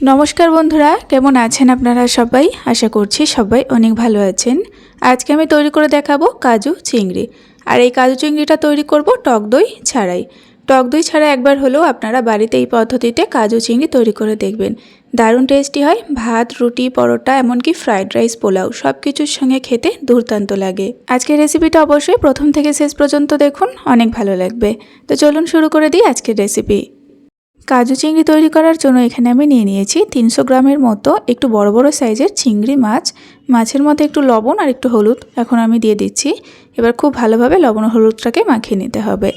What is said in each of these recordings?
নমস্কার বন্ধুরা, কেমন আছেন আপনারা সবাই? আশা করছি সবাই অনেক ভালো আছেন। আজকে আমি তৈরি করে দেখাবো কাজু চিংড়ি। আর এই কাজু চিংড়িটা তৈরি করব টক দই ছাড়াই। টক দই ছাড়া একবার হলেও আপনারা বাড়িতে এই পদ্ধতিতে কাজু চিংড়ি তৈরি করে দেখবেন। দারুণ টেস্টি হয়, ভাত, রুটি, পরোটা, এমনকি ফ্রাইড রাইস পোলাও সব কিছুর সঙ্গে খেতে দুর্দান্ত লাগে। আজকের রেসিপিটা অবশ্যই প্রথম থেকে শেষ পর্যন্ত দেখুন, অনেক ভালো লাগবে। তো চলুন শুরু করে দিই আজকের রেসিপি কাজু চিংড়ি তৈরি করার জন্য এখানে আমি নিয়ে নিয়েছি তিনশো গ্রামের মতো একটু বড় বড় সাইজের চিংড়ি মাছ। মাছের মধ্যে একটু লবণ আর একটু হলুদ এখন আমি দিয়ে দিচ্ছি। এবার খুব ভালোভাবে লবণ হলুদটাকে মাখিয়ে নিতে হবে।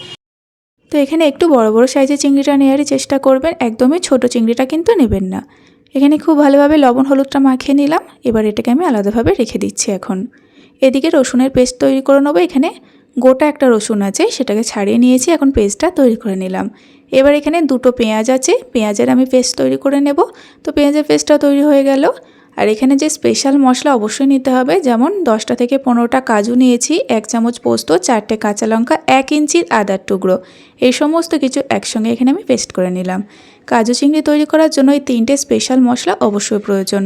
তো এখানে একটু বড় বড় সাইজের চিংড়িটা নেওয়ারই চেষ্টা করবেন, একদমই ছোট চিংড়িটা কিন্তু নেবেন না। এখানে খুব ভালোভাবে লবণ হলুদটা মাখিয়ে নিলাম, এবার এটাকে আমি আলাদাভাবে রেখে দিচ্ছি এখন। এদিকে রসুনের পেস্ট তৈরি করে নেব এখানে। গোটা একটা রসুন আছে, সেটাকে ছাড়িয়ে নিয়েছি, এখন পেস্টটা তৈরি করে নিলাম। এবার এখানে দুটো পেঁয়াজ আছে, পেঁয়াজের আমি পেস্ট তৈরি করে নেব। তো পেঁয়াজের পেস্টটা তৈরি হয়ে গেল। আর এখানে যে স্পেশাল মশলা অবশ্যই নিতে হবে, যেমন দশটা থেকে পনেরোটা কাজু নিয়েছি, এক চামচ পোস্ত, চারটে কাঁচা লঙ্কা, এক ইঞ্চির আদার টুকরো। এই সমস্ত কিছু একসঙ্গে এখানে আমি পেস্ট করে নিলাম। কাজু চিংড়ি তৈরি করার জন্য এই তিনটে স্পেশাল মশলা অবশ্যই প্রয়োজন।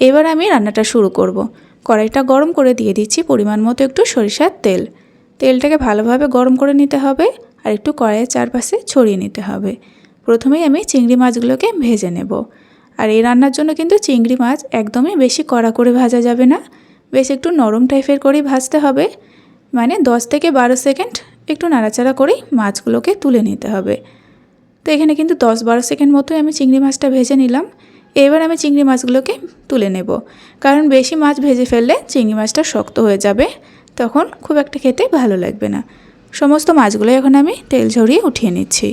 এবার আমি রান্নাটা শুরু করব। কড়াইটা গরম করে দিয়ে দিচ্ছি পরিমাণ মতো একটু সরিষার তেল। তেলটাকে ভালোভাবে গরম করে নিতে হবে আর একটু কড়াইয়ের চারপাশে ছড়িয়ে নিতে হবে। প্রথমেই আমি চিংড়ি মাছগুলোকে ভেজে নেব। আর এই রান্নার জন্য কিন্তু চিংড়ি মাছ একদমই বেশি কড়া করে ভাজা যাবে না। বেশ একটু নরম টাইপের করেই ভাজতে হবে। মানে দশ থেকে বারো সেকেন্ড একটু নাড়াচাড়া করেই মাছগুলোকে তুলে নিতে হবে। তো এখানে কিন্তু দশ বারো সেকেন্ড মতোই আমি চিংড়ি মাছটা ভেজে নিলাম। এবার আমি চিংড়ি মাছগুলোকে তুলে নেব। কারণ বেশি মাছ ভেজে ফেললে চিংড়ি মাছটা শক্ত হয়ে যাবে। তখন খুব একটা খেতে ভালো লাগবে না। সমস্ত মাছগুলো এখন আমি তেল ঝরিয়ে উঠিয়ে নিচ্ছি।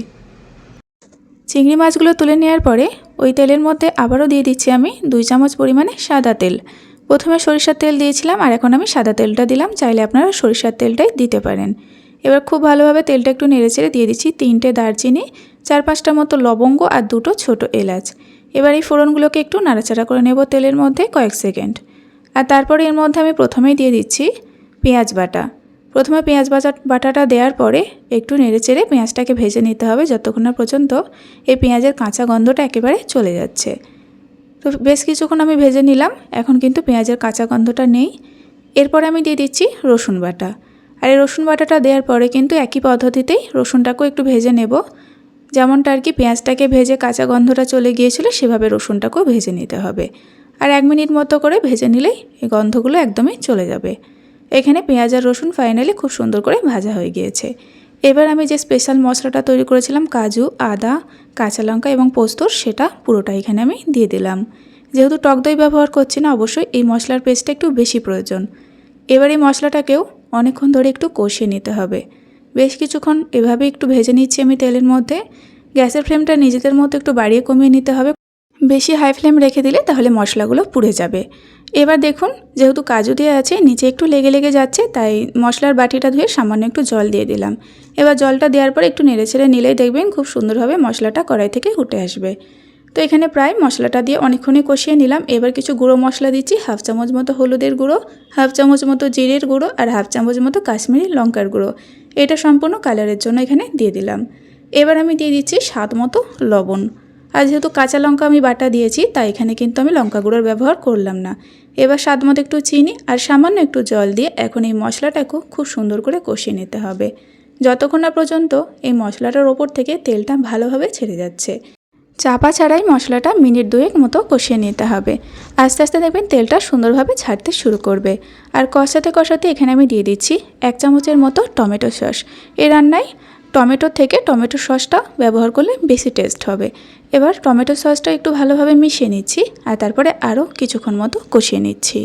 চিংড়ি মাছগুলো তুলে নেওয়ার পরে ওই তেলের মধ্যে আবারও দিয়ে দিচ্ছি আমি দুই চামচ পরিমাণে সাদা তেল। প্রথমে সরিষার তেল দিয়েছিলাম আর এখন আমি সাদা তেলটা দিলাম, চাইলে আপনারা সরিষার তেলটাই দিতে পারেন। এবার খুব ভালোভাবে তেলটা একটু নেড়েচেড়ে দিয়ে দিচ্ছি তিনটে দারচিনি, চার পাঁচটা মতো লবঙ্গ আর দুটো ছোট এলাচ। এবার এই ফোড়নগুলোকে একটু নাড়াচাড়া করে নেব তেলের মধ্যে কয়েক সেকেন্ড। আর তারপরে এর মধ্যে আমি প্রথমেই দিয়ে দিচ্ছি পেঁয়াজ বাটা। প্রথমে পেঁয়াজ বাটা বাটাটা দেওয়ার পরে একটু নেড়েচেড়ে পেঁয়াজটাকে ভেজে নিতে হবে যতক্ষণ না পর্যন্ত এই পেঁয়াজের কাঁচা গন্ধটা একেবারে চলে যাচ্ছে। তো বেশ কিছুক্ষণ আমি ভেজে নিলাম, এখন কিন্তু পেঁয়াজের কাঁচা গন্ধটা নেই। এরপরে আমি দিয়ে দিচ্ছি রসুন বাটা। আর এই রসুন বাটাটা দেওয়ার পরে কিন্তু একই পদ্ধতিতেই রসুনটাকেও একটু ভেজে নেব। যেমনটা আর কি পেঁয়াজটাকে ভেজে কাঁচা গন্ধটা চলে গিয়েছিল, সেভাবে রসুনটাকেও ভেজে নিতে হবে। আর এক মিনিট মতো করে ভেজে নিলেই এই গন্ধগুলো একদমই চলে যাবে। এখানে পেঁয়াজ আর রসুন ফাইনালি খুব সুন্দর করে ভাজা হয়ে গিয়েছে। এবার আমি যে স্পেশাল মশলাটা তৈরি করেছিলাম, কাজু, আদা, কাঁচা লঙ্কা এবং পোস্তর সেটা পুরোটা এখানে আমি দিয়ে দিলাম। যেহেতু টক দই ব্যবহার করছি না, অবশ্যই এই মশলার পেস্টটা একটু বেশি প্রয়োজন। এবার এই মশলাটাকেও অনেকক্ষণ ধরে একটু কষিয়ে নিতে হবে। বেশ কিছুক্ষণ এভাবে একটু ভেজে নিচ্ছি আমি তেলের মধ্যে। গ্যাসের ফ্লেমটা নিজেদের মতো একটু বাড়িয়ে কমিয়ে নিতে হবে। বেশি হাই ফ্লেম রেখে দিলে তাহলে মশলাগুলো পুড়ে যাবে। এবার দেখুন, যেহেতু কাজু দিয়ে আছে, নিচে একটু লেগে লেগে যাচ্ছে, তাই মশলার বাটিটা ধুয়ে সামান্য একটু জল দিয়ে দিলাম। এবার জলটা দেওয়ার পর একটু নেড়ে ছেড়ে নিলেই দেখবেন খুব সুন্দরভাবে মশলাটা কড়াই থেকে উঠে আসবে। তো এখানে প্রায় মশলাটা দিয়ে অনেকক্ষণই কষিয়ে নিলাম। এবার কিছু গুঁড়ো মশলা দিচ্ছি, হাফ চামচ মতো হলুদের গুঁড়ো, হাফ চামচ মতো জিরের গুঁড়ো আর হাফ চামচ মতো কাশ্মীরি লঙ্কার গুঁড়ো। এটা সম্পূর্ণ কালারের জন্য এখানে দিয়ে দিলাম। এবার আমি দিয়ে দিচ্ছি স্বাদ মতো লবণ। আর যেহেতু কাঁচা লঙ্কা আমি বাটা দিয়েছি, তাই এখানে কিন্তু আমি লঙ্কা গুঁড়োর ব্যবহার করলাম না। এবার স্বাদ মতো একটু চিনি আর সামান্য একটু জল দিয়ে এখন এই মশলাটাকেও খুব সুন্দর করে কষিয়ে নিতে হবে। যতক্ষণ না পর্যন্ত এই মশলাটার ওপর থেকে তেলটা ভালোভাবে ছেড়ে যাচ্ছে। চাপা ছাড়াই মশলাটা মিনিট দুয়েক মতো কষিয়ে নিতে হবে। আস্তে আস্তে দেখবেন তেলটা সুন্দরভাবে ছাড়তে শুরু করবে। আর কষাতে কষাতে এখানে আমি দিয়ে দিচ্ছি এক চামচের মতো টমেটো সস। এই রান্নায় টমেটো থেকে টমেটো সসটা ব্যবহার করলে বেশি টেস্ট হবে। এবার টমেটো সসটা একটু ভালোভাবে মিশিয়ে নিচ্ছি আর তারপরে আরও কিছুক্ষণ মতো কষিয়ে নিচ্ছি।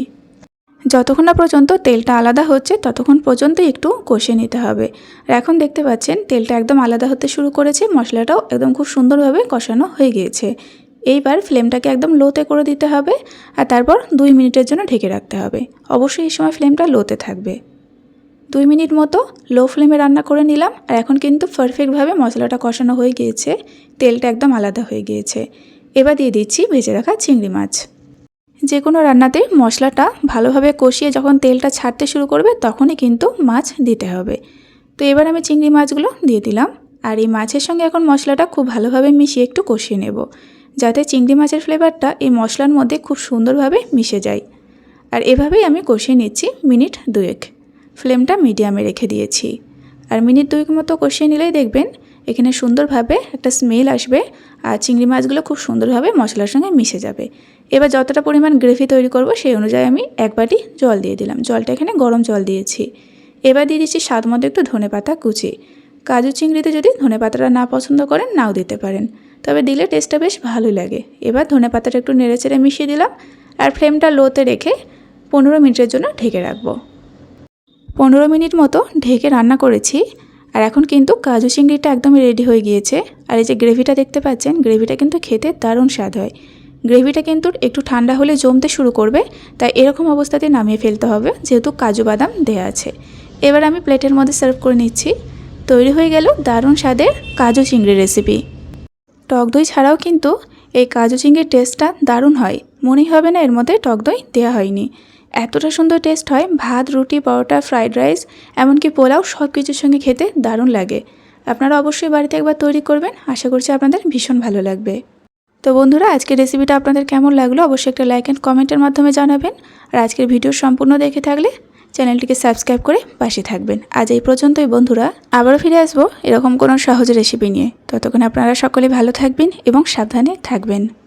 যতক্ষণ না পর্যন্ত তেলটা আলাদা হচ্ছে, ততক্ষণ পর্যন্ত একটু কষিয়ে নিতে হবে। আর এখন দেখতে পাচ্ছেন, তেলটা একদম আলাদা হতে শুরু করেছে, মশলাটাও একদম খুব সুন্দরভাবে কষানো হয়ে গিয়েছে। এইবার ফ্লেমটাকে একদম লোতে করে দিতে হবে আর তারপর দুই মিনিটের জন্য ঢেকে রাখতে হবে। অবশ্যই এই সময় ফ্লেমটা লোতে থাকবে। দুই মিনিট মতো লো ফ্লেমে রান্না করে নিলাম। আর এখন কিন্তু পারফেক্টভাবে মশলাটা কষানো হয়ে গিয়েছে। তেলটা একদম আলাদা হয়ে গিয়েছে। এবার দিয়ে দিচ্ছি ভেজে রাখা চিংড়ি মাছ। যে কোনো রান্নাতে মশলাটা ভালোভাবে কষিয়ে যখন তেলটা ছাড়তে শুরু করবে, তখনই কিন্তু মাছ দিতে হবে। তো এবার আমি চিংড়ি মাছগুলো দিয়ে দিলাম। আর এই মাছের সঙ্গে এখন মশলাটা খুব ভালোভাবে মিশিয়ে একটু কষিয়ে নেব। যাতে চিংড়ি মাছের ফ্লেভারটা এই মশলার মধ্যে খুব সুন্দরভাবে মিশে যায়। আর এভাবেই আমি কষিয়ে নিচ্ছি মিনিট দুয়েক। ফ্লেমটা মিডিয়ামে রেখে দিয়েছি। আর মিনিট দুই মতো কষিয়ে নিলেই দেখবেন এখানে সুন্দরভাবে একটা স্মেল আসবে আর চিংড়ি মাছগুলো খুব সুন্দরভাবে মশলার সঙ্গে মিশে যাবে। এবার যতটা পরিমাণ গ্রেভি তৈরি করব সেই অনুযায়ী আমি এক বাটি জল দিয়ে দিলাম। জলটা এখানে গরম জল দিয়েছি। এবার দিয়ে দিচ্ছি স্বাদ মতো একটু ধনে পাতা কুচি। কাজু চিংড়িতে যদি ধনে পাতাটা না পছন্দ করেন নাও দিতে পারেন। তবে দিলে টেস্টটা বেশ ভালোই লাগে। এবার ধনে পাতাটা একটু নেড়ে চেড়ে মিশিয়ে দিলাম। আর ফ্লেমটা লোতে রেখে পনেরো মিনিটের জন্য ঢেকে রাখব। পনেরো মিনিট মতো ঢেকে রান্না করেছি। আর এখন কিন্তু কাজু চিংড়িটা একদমই রেডি হয়ে গিয়েছে। আর এই যে গ্রেভিটা দেখতে পাচ্ছেন, গ্রেভিটা কিন্তু খেতে দারুণ স্বাদ হয়। গ্রেভিটা কিন্তু একটু ঠান্ডা হলে জমতে শুরু করবে, তাই এরকম অবস্থাতে নামিয়ে ফেলতে হবে, যেহেতু কাজু বাদাম দেওয়া আছে। এবার আমি প্লেটের মধ্যে সার্ভ করে নিচ্ছি। তৈরি হয়ে গেল দারুণ স্বাদের কাজু চিংড়ি রেসিপি টক দই ছাড়াও কিন্তু এই কাজু চিংড়ির টেস্টটা দারুণ হয়। মনেই হবে না এর মধ্যে টক দই দেওয়া হয়নি। এতটা সুন্দর টেস্ট হয়, ভাত, রুটি, পরোটা ফ্রাইড রাইস এমনকি পোলাও সব কিছুর সঙ্গে খেতে দারুণ লাগে। আপনারা অবশ্যই বাড়িতে একবার তৈরি করবেন, আশা করছি আপনাদের ভীষণ ভালো লাগবে। তো বন্ধুরা, আজকের রেসিপিটা আপনাদের কেমন লাগল অবশ্যই একটা লাইক অ্যান্ড কমেন্টের মাধ্যমে জানাবেন। আর আজকের ভিডিও সম্পূর্ণ দেখে থাকলে চ্যানেলটিকে সাবস্ক্রাইব করে পাশে থাকবেন। আজ এই পর্যন্তই বন্ধুরা, আবারও ফিরে আসব এরকম কোনো সহজ রেসিপি নিয়ে। ততক্ষণ আপনারা সকলে ভালো থাকবেন এবং সাবধানে থাকবেন।